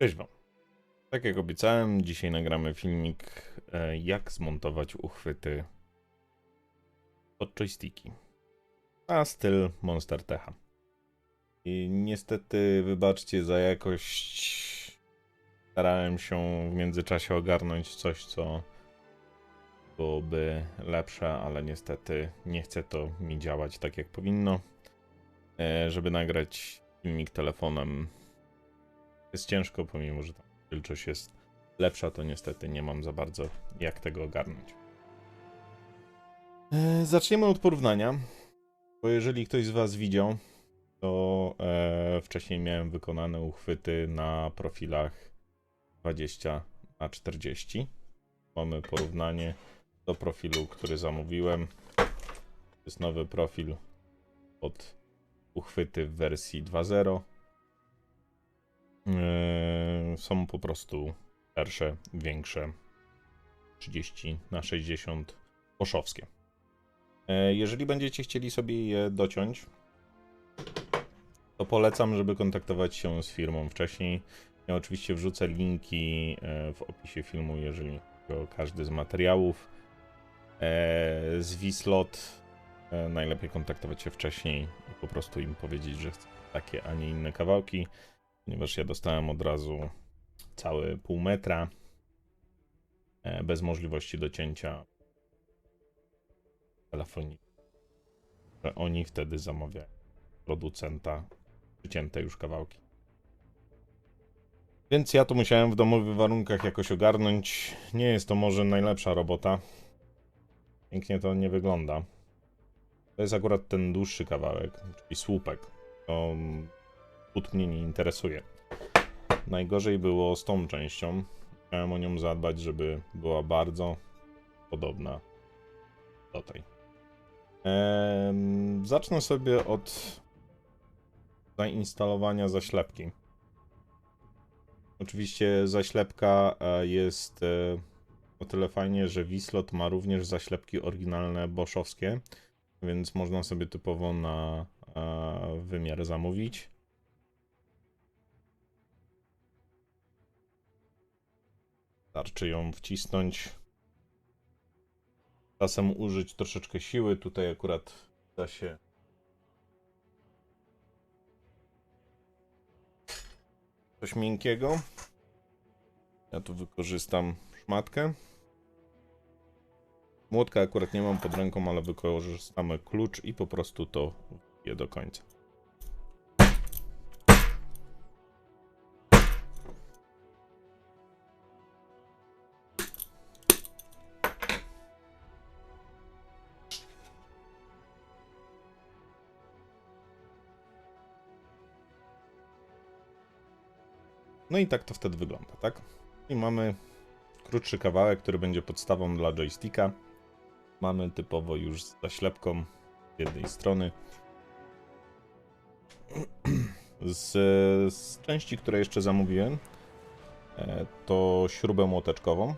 Cześć Wam. Tak jak obiecałem, dzisiaj nagramy filmik, e, jak zmontować uchwyty pod joysticki. A styl Monster Techa. I niestety, wybaczcie za jakość. Starałem się w międzyczasie ogarnąć coś, co byłoby lepsze, ale niestety nie chce to mi działać tak, jak powinno. E, Żeby nagrać filmik telefonem jest ciężko, pomimo że tam wilczość jest lepsza, to niestety nie mam za bardzo jak tego ogarnąć. E, zaczniemy od porównania, bo jeżeli ktoś z Was widział, to e, wcześniej miałem wykonane uchwyty na profilach 20 na 40. Mamy porównanie do profilu, który zamówiłem. To jest nowy profil pod uchwyty w wersji 2.0. Yy, są po prostu szersze, większe 30 na 60 poszowskie. Yy, Jeżeli będziecie chcieli sobie je dociąć, to polecam, żeby kontaktować się z firmą wcześniej. Ja oczywiście wrzucę linki yy, w opisie filmu, jeżeli o każdy z materiałów. Z Wislot najlepiej kontaktować się wcześniej i po prostu im powiedzieć, że takie, a nie inne kawałki ponieważ ja dostałem od razu cały pół metra e, bez możliwości docięcia telefonii. Oni wtedy zamawiają producenta przycięte już kawałki. Więc ja to musiałem w domowych warunkach jakoś ogarnąć. Nie jest to może najlepsza robota. Pięknie to nie wygląda. To jest akurat ten dłuższy kawałek, czyli słupek. To Put mnie nie interesuje. Najgorzej było z tą częścią. Chciałem o nią zadbać, żeby była bardzo podobna do tej. Zacznę sobie od zainstalowania zaślepki. Oczywiście zaślepka e, jest e, o tyle fajnie, że Wislot ma również zaślepki oryginalne boszowskie, więc można sobie typowo na e, wymiar zamówić. Starczy ją wcisnąć. Czasem użyć troszeczkę siły. Tutaj akurat da się. Coś miękkiego. Ja tu wykorzystam szmatkę. Młotka akurat nie mam pod ręką, ale wykorzystamy klucz i po prostu to je do końca. No i tak to wtedy wygląda, tak? I mamy krótszy kawałek, który będzie podstawą dla joysticka. Mamy typowo już z zaślepką z jednej strony. Z, z części, które jeszcze zamówiłem, e, to śrubę młoteczkową.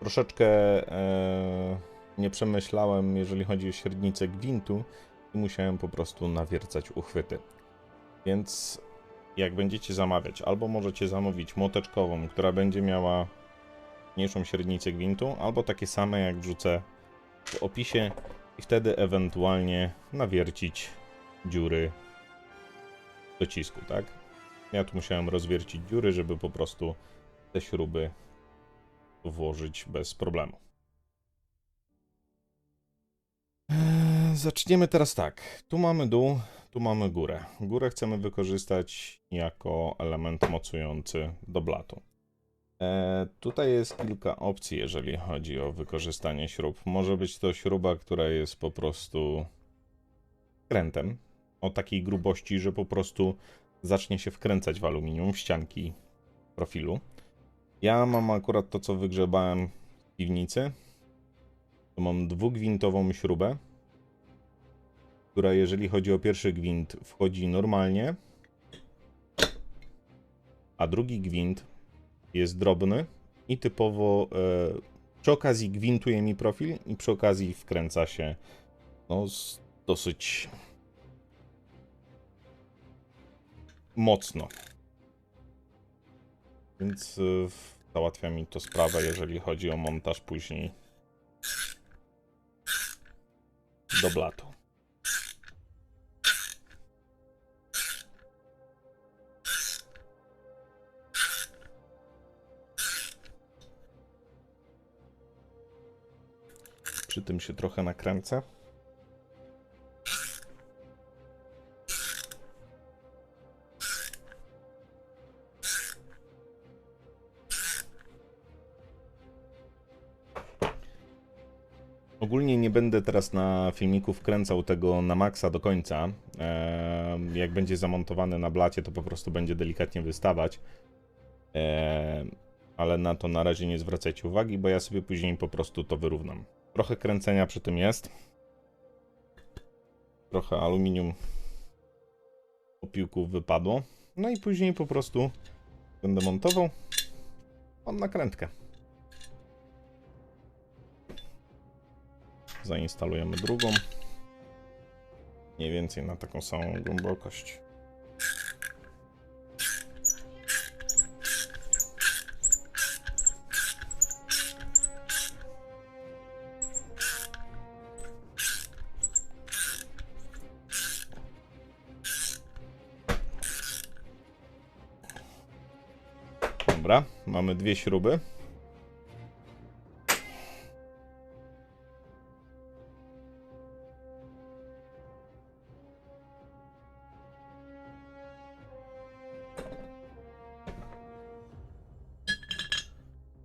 Troszeczkę e, nie przemyślałem, jeżeli chodzi o średnicę gwintu i musiałem po prostu nawiercać uchwyty. Więc jak będziecie zamawiać, albo możecie zamówić młoteczkową, która będzie miała mniejszą średnicę gwintu, albo takie same jak wrzucę w opisie i wtedy ewentualnie nawiercić dziury docisku, tak? Ja tu musiałem rozwiercić dziury, żeby po prostu te śruby włożyć bez problemu. Eee, Zaczniemy teraz tak. Tu mamy dół, tu mamy górę. Górę chcemy wykorzystać jako element mocujący do blatu. E, tutaj jest kilka opcji, jeżeli chodzi o wykorzystanie śrub. Może być to śruba, która jest po prostu krętem o takiej grubości, że po prostu zacznie się wkręcać w aluminium, w ścianki profilu. Ja mam akurat to, co wygrzebałem w piwnicy. To mam dwugwintową śrubę, która jeżeli chodzi o pierwszy gwint wchodzi normalnie, a drugi gwint jest drobny i typowo e, przy okazji gwintuje mi profil i przy okazji wkręca się no, z dosyć mocno. Więc y, załatwia mi to sprawę, jeżeli chodzi o montaż później do blatu. Tym się trochę nakręcę. Ogólnie nie będę teraz na filmiku wkręcał tego na maksa do końca. Jak będzie zamontowany na blacie, to po prostu będzie delikatnie wystawać. Ale na to na razie nie zwracajcie uwagi, bo ja sobie później po prostu to wyrównam. Trochę kręcenia przy tym jest. Trochę aluminium opiłków wypadło. No i później po prostu będę montował. Mam nakrętkę. Zainstalujemy drugą. Mniej więcej na taką samą głębokość. Dobra, mamy dwie śruby.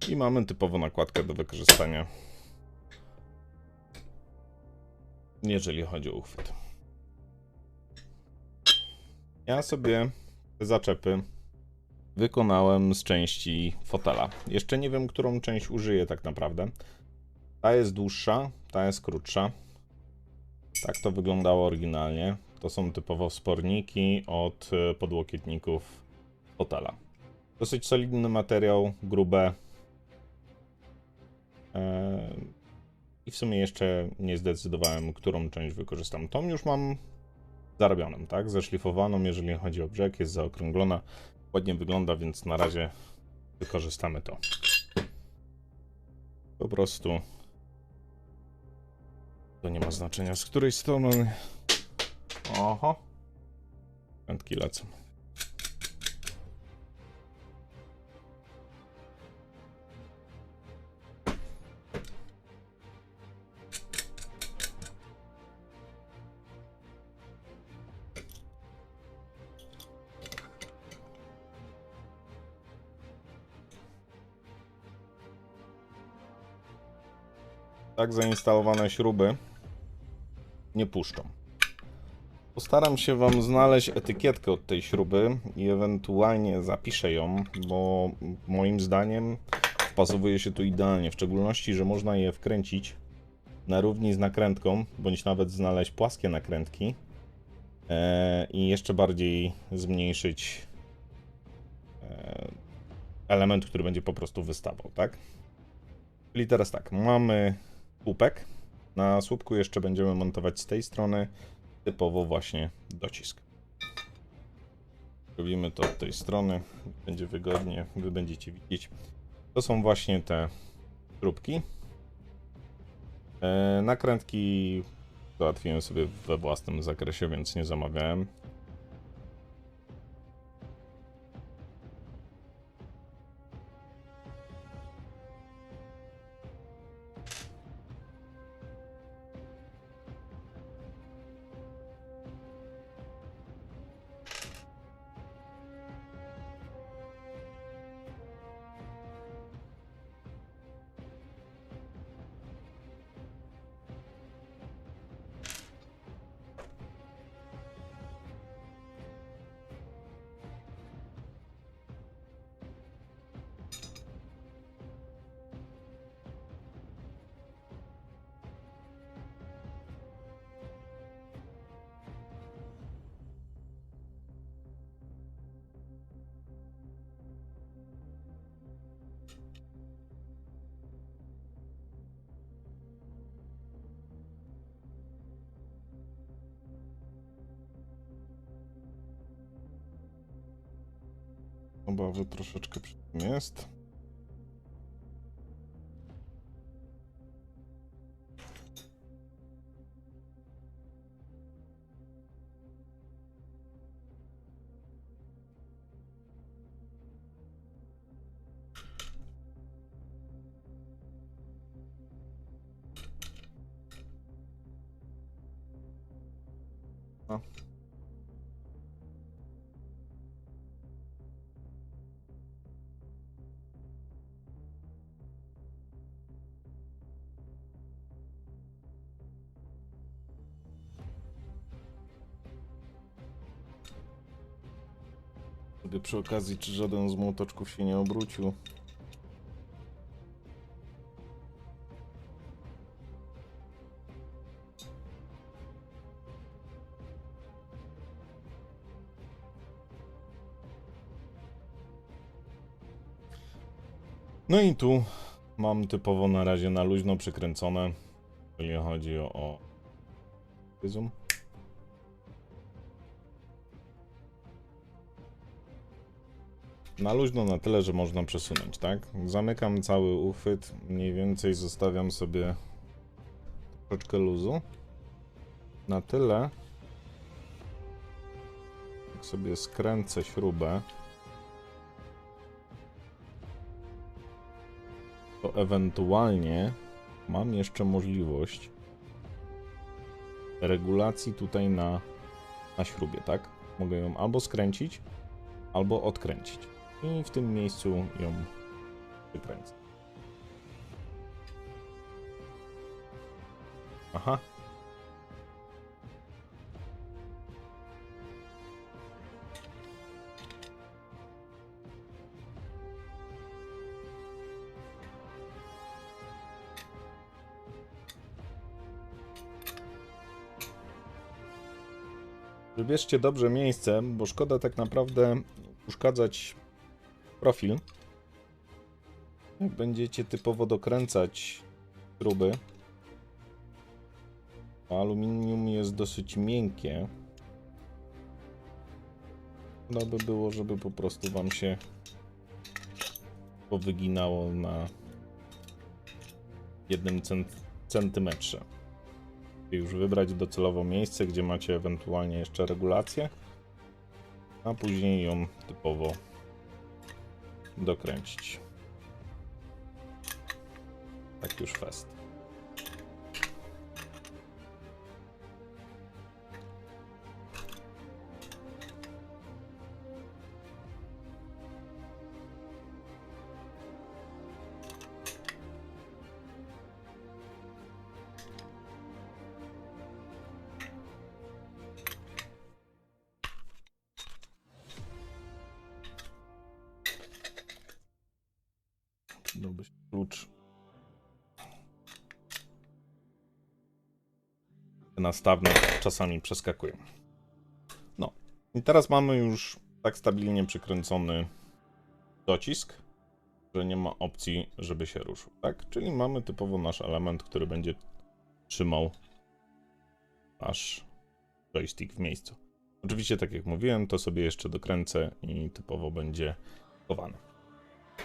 I mamy typową nakładkę do wykorzystania, jeżeli chodzi o uchwyt. Ja sobie te zaczepy wykonałem z części fotela. Jeszcze nie wiem, którą część użyję tak naprawdę. Ta jest dłuższa, ta jest krótsza. Tak to wyglądało oryginalnie. To są typowo wsporniki od e, podłokietników fotela. Dosyć solidny materiał, grube. Eee, I w sumie jeszcze nie zdecydowałem, którą część wykorzystam. Tą już mam zarobioną, tak? Zeszlifowaną, jeżeli chodzi o brzeg, jest zaokrąglona. Ładnie wygląda, więc na razie wykorzystamy to. Po prostu to nie ma znaczenia z której strony. Oho. Prędki lecą. Tak zainstalowane śruby nie puszczą. Postaram się Wam znaleźć etykietkę od tej śruby i ewentualnie zapiszę ją, bo moim zdaniem wpasowuje się tu idealnie, w szczególności, że można je wkręcić na równi z nakrętką, bądź nawet znaleźć płaskie nakrętki e, i jeszcze bardziej zmniejszyć e, element, który będzie po prostu wystawał, tak? Czyli teraz tak, mamy słupek. Na słupku jeszcze będziemy montować z tej strony typowo właśnie docisk. Robimy to od tej strony, będzie wygodnie, wy będziecie widzieć. To są właśnie te śrubki. E, nakrętki załatwiłem sobie we własnym zakresie, więc nie zamawiałem. Obawy troszeczkę przy tym jest. No. Sobie przy okazji, czy żaden z młotoczków się nie obrócił. No i tu mam typowo na razie na luźno przykręcone, jeżeli chodzi o, o zoom. Na luźno na tyle, że można przesunąć, tak? Zamykam cały uchwyt, mniej więcej zostawiam sobie troszeczkę luzu. Na tyle, jak sobie skręcę śrubę, to ewentualnie mam jeszcze możliwość regulacji tutaj na, na śrubie, tak? Mogę ją albo skręcić, albo odkręcić. I w tym miejscu ją wykręcę. Aha. Wybierzcie dobrze miejsce, bo szkoda tak naprawdę uszkadzać profil. Jak będziecie typowo dokręcać śruby, a aluminium jest dosyć miękkie, no by było, żeby po prostu wam się powyginało na jednym cent centymetrze. Już wybrać docelowo miejsce, gdzie macie ewentualnie jeszcze regulację, a później ją typowo dokręcić. Tak już fest. Nastawne czasami przeskakują. No. I teraz mamy już tak stabilnie przykręcony docisk, że nie ma opcji, żeby się ruszył. Tak? Czyli mamy typowo nasz element, który będzie trzymał nasz joystick w miejscu. Oczywiście, tak jak mówiłem, to sobie jeszcze dokręcę i typowo będzie chowany.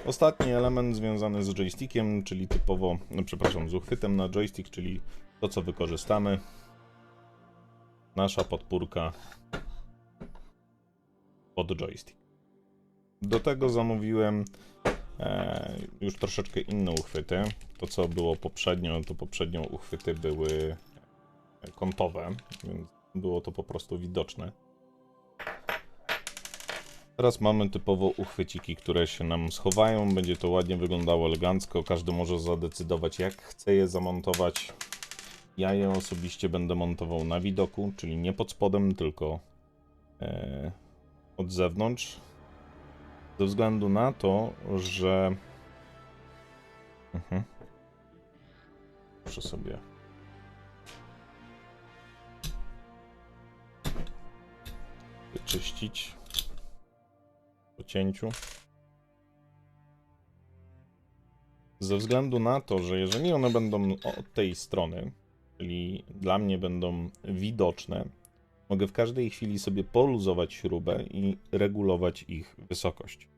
Ostatni element związany z joystickiem, czyli typowo, no przepraszam, z uchwytem na joystick, czyli to, co wykorzystamy. Nasza podpórka pod joystick. Do tego zamówiłem e, już troszeczkę inne uchwyty. To, co było poprzednio, to poprzednio uchwyty były kątowe, więc było to po prostu widoczne. Teraz mamy typowo uchwyciki, które się nam schowają. Będzie to ładnie wyglądało elegancko. Każdy może zadecydować, jak chce je zamontować. Ja je osobiście będę montował na widoku, czyli nie pod spodem, tylko e, od zewnątrz. Ze względu na to, że. Mhm. Muszę sobie. Wyczyścić po cięciu. Ze względu na to, że jeżeli one będą od tej strony, czyli dla mnie będą widoczne, mogę w każdej chwili sobie poluzować śrubę i regulować ich wysokość.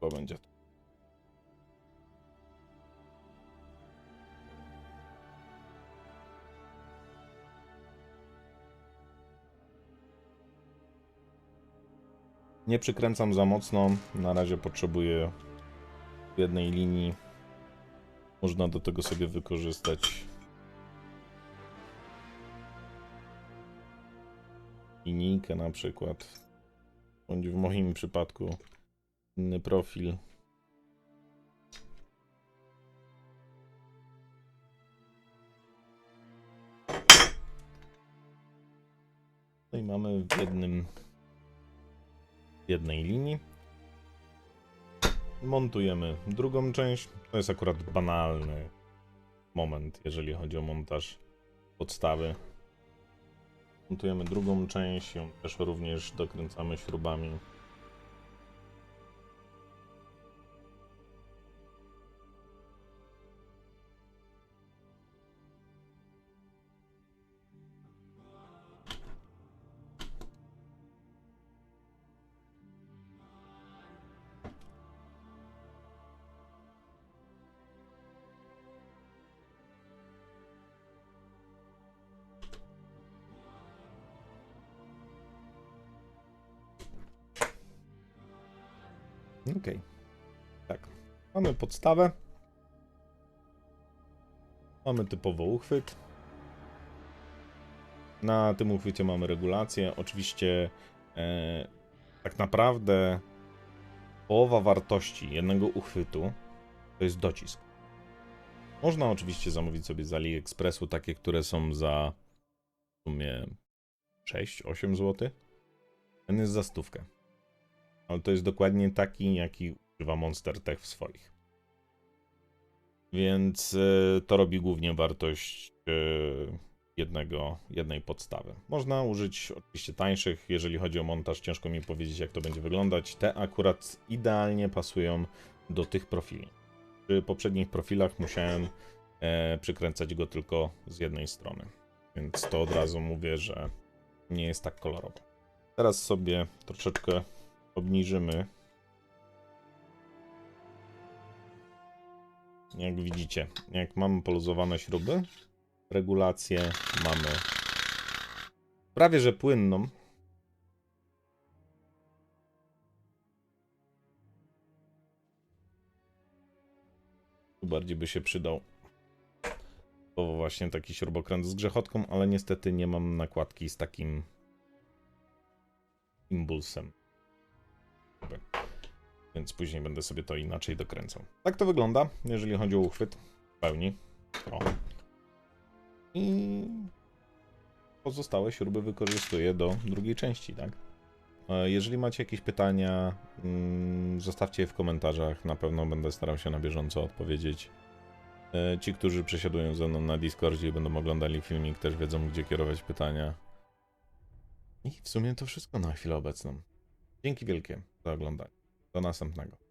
To będzie to. Nie przykręcam za mocno, na razie potrzebuję jednej linii. Można do tego sobie wykorzystać linijkę na przykład. Bądź w moim przypadku inny profil. No i mamy w jednym w jednej linii. Montujemy drugą część. To jest akurat banalny moment, jeżeli chodzi o montaż podstawy. Montujemy drugą część, ją też również dokręcamy śrubami. Okej. Tak. Mamy podstawę. Mamy typowo uchwyt. Na tym uchwycie mamy regulację. Oczywiście e, tak naprawdę połowa wartości jednego uchwytu to jest docisk. Można oczywiście zamówić sobie z AliExpressu takie, które są za w sumie 6-8 zł. Ten jest za stówkę ale to jest dokładnie taki, jaki używa Monster Tech w swoich. Więc e, to robi głównie wartość e, jednego, jednej podstawy. Można użyć oczywiście tańszych, jeżeli chodzi o montaż, ciężko mi powiedzieć, jak to będzie wyglądać. Te akurat idealnie pasują do tych profili. Przy poprzednich profilach musiałem e, przykręcać go tylko z jednej strony, więc to od razu mówię, że nie jest tak kolorowo. Teraz sobie troszeczkę obniżymy. Jak widzicie, jak mamy poluzowane śruby, regulację mamy prawie że płynną. Tu bardziej by się przydał to właśnie taki śrubokręt z grzechotką, ale niestety nie mam nakładki z takim impulsem. Więc później będę sobie to inaczej dokręcał. Tak to wygląda, jeżeli chodzi o uchwyt w pełni. O. I pozostałe śruby wykorzystuję do drugiej części, tak? E, Jeżeli macie jakieś pytania, mm, zostawcie je w komentarzach. Na pewno będę starał się na bieżąco odpowiedzieć. E, Ci, którzy przesiadują ze mną na Discordzie i będą oglądali filmik, też wiedzą, gdzie kierować pytania. I w sumie to wszystko na chwilę obecną. Dzięki wielkie za oglądanie. Do następnego.